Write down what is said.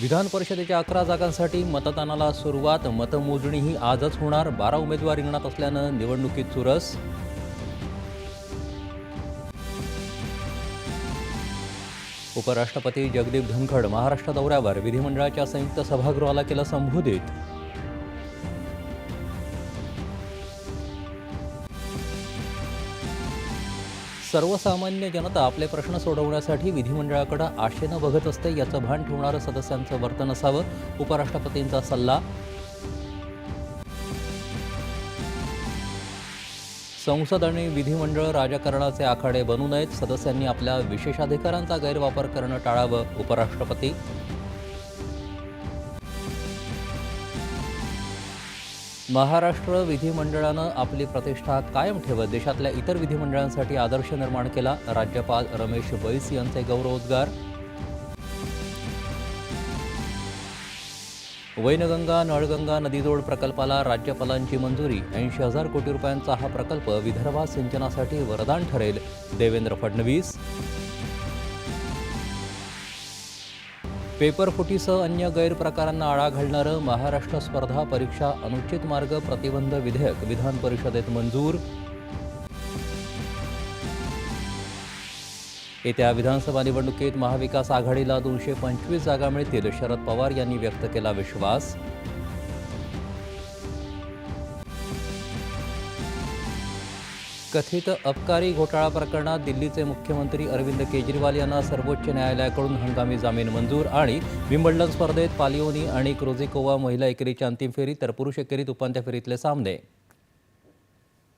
विधान परिषदेच्या अकरा जागांसाठी मतदानाला सुरुवात मतमोजणी ही आजच होणार. बारा उमेदवार रिंगणात असल्यानं निवडणुकीत चुरस. उपराष्ट्रपती जगदीप धनखड महाराष्ट्र दौऱ्यावर विधिमंडळाच्या संयुक्त सभागृहाला केलं संबोधित. सर्वसामान्य जनता आपले प्रश्न सोडवण्यासाठी विधिमंडळाकडे आशेनं बघत असते याचं भान ठेवणारं सदस्यांचं वर्तन असावं उपराष्ट्रपतींचा सल्ला. संसद आणि विधिमंडळ राजकारणाचे आखाडे बनू नयेत सदस्यांनी आपल्या विशेषाधिकारांचा गैरवापर करणं टाळावं उपराष्ट्रपती. महाराष्ट्र विधिमंडळानं आपली प्रतिष्ठा कायम ठेवत देशातल्या इतर विधिमंडळांसाठी आदर्श निर्माण केला. राज्यपाल रमेश बैस यांचे गौरवोद्गार. वैनगंगा नळगंगा नदीजोड प्रकल्पाला राज्यपालांची मंजुरी. ऐंशी हजार कोटी रुपयांचा हा प्रकल्प विदर्भात सिंचनासाठी वरदान ठरेल. देवेंद्र फडणवीस पेपरफुटीसह अन्य गैरप्रकारांना आळा घालणारं महाराष्ट्र स्पर्धा परीक्षा अनुचित मार्ग प्रतिबंध विधेयक विधान परिषदेत मंजूर. येत्या विधानसभा निवडणुकीत महाविकास आघाडीला दोनशे पंचवीस जागा मिळतील शरद पवार यांनी व्यक्त केला विश्वास. कथित अबकारी घोटाळा प्रकरणात दिल्लीचे मुख्यमंत्री अरविंद केजरीवाल यांना सर्वोच्च न्यायालयाकडून हंगामी जामीन मंजूर आणि विम्बल्डन स्पर्धेत पालिओनी आणि क्रोझिकोवा महिला एकेरीच्या अंतिम फेरीत तर पुरुष एकेरीत उपांत्य फेरीतले सामने.